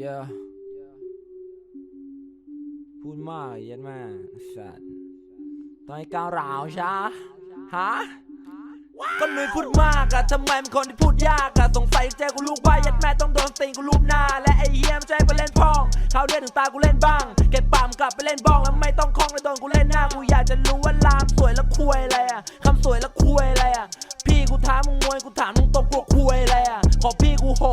เยอะพูดมากเย็นแม่สัตว์ตอนนี้ก้าวร้าวใช่ฮะก็หนุ่ยพูดมากอะทำไมเป็นคนที่พูดยากอะสงสัยใจกูลูกบ้ายัดแม่ต้องโดนตีนกูรูปหน้า และไอ้เฮียมนใจไปเล่นพองเขาเรียกถึงตากูเล่นบ้าง เก็บปามกลับไปเล่นบ้องแล้วไม่ต้องคล้องแล้วโดนกูเล่นหน้ากูอยากจะรู้ว่าลามสวยแล้วคุยอะไรอะคำสวยแล้ว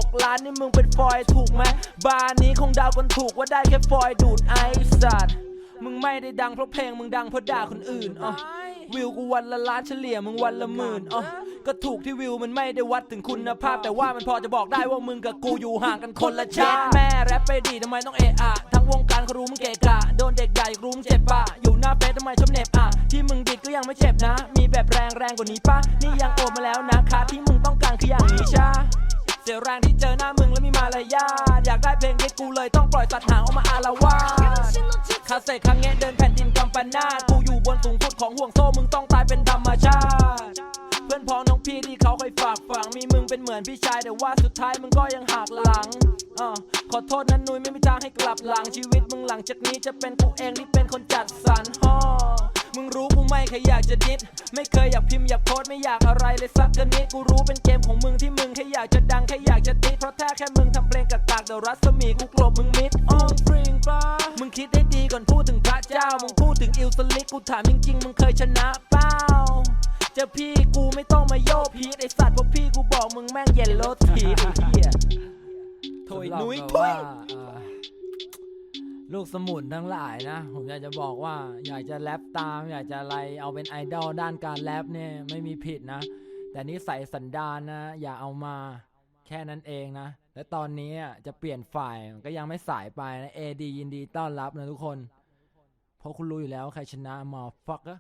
6 ล้านนี่มึงเป็นฟอยถูกไหมบาร์นี้คงดาวกันถูกว่าได้แค่ฟอยดูดไอสัตว์มึงไม่ได้ดังเพราะเพลงมึงดังเพราะด่าคนอื่นอ๋อวิวกูวันละล้านเฉลี่ยมึงวันละหมื่นอ๋อก็ถูกที่วิวมันไม่ได้วัดถึงคุณภาพ แต่ว่ามันพอจะบอกได้ว่ามึงกับกูอยู่ห่างกันคนละชาติแม่แรปไปดีทำไมต้องเอะอะทั้งวงการเขารู้มึงเกะกะโดนเด็กใหญ่รู้มึงเจ็บปะอยู่หน้าเฟซทำไมชอบเน็บอะที่มึงดิดก็ยังไม่เจ็บนะ มีแบบแรงแรงกว่านี้ปะนี่ยังโอบมาแล้วนะคะที่มึงต้องการคืออย่างนี้ใช แรงที่เจอหน้ามึงแล้วมีมารยาทอยากได้เพลงนี้กูเลยต้องปล่อยสัตว์หางออกมาอาละวาดคาเซ่ครั้งเงี้ยเดินแผ่นดินกำปนหน้ากูอยู่บนสูงสุดของห่วงโซ่มึงต้องตายเป็นธรรมชาติ เพื่อนพ้องน้องพี่ที่เขาเคยฝากฝังมีมึงเป็นเหมือนพี่ชายแต่ว่าสุดท้ายมึงก็ยังหักหลังอขอโทษนั้นนุ้ยไม่มีทางให้กลับหลังชีวิตมึงหลังจากนี้จะเป็นกูเองที่เป็นคนจัดสรรฮ่อ มึงรู้กูไม่เคยอยากจะดิดไม่เคยอยากพิมพ์อยากโพสต์ไม่อยากอะไรเลยสักกะนิดกูรู้เป็นเกมของมึงที่มึงแค่อยากจะดังแค่อยากจะติดเพราะแท้แค่มึงทำเพลงกากๆเดี๋ยวรัศมีกูกลบมึงมิดออนฟริงปะมึงคิดได้ดีก่อนพูดถึงพระเจ้ามึงพูดถึงอิลสลิกกูถามจริงๆมึงเคยชนะเปล่าเจอพี่กูไม่ต้องมาโยกพีดไอสัตว์เพราะพี่กูบอกมึงแม่งเย็นโลทีไอ้เหี้ยโถยนุ้ยทุย ลูกสมุนทั้งหลายนะ ผมอยากจะบอกว่าอยากจะแรปตาม อยากจะอะไรเอาเป็นไอดอลด้านการแรปเนี่ยไม่มีผิดนะ แต่นิสัยสันดานนะ อย่าเอามาแค่นั้นเองนะ และตอนนี้จะเปลี่ยนฝ่ายก็ยังไม่สายไปนะเอดียินดีต้อนรับนะทุกคน เพราะคุณรู้อยู่แล้วใครชนะมอฟักอะ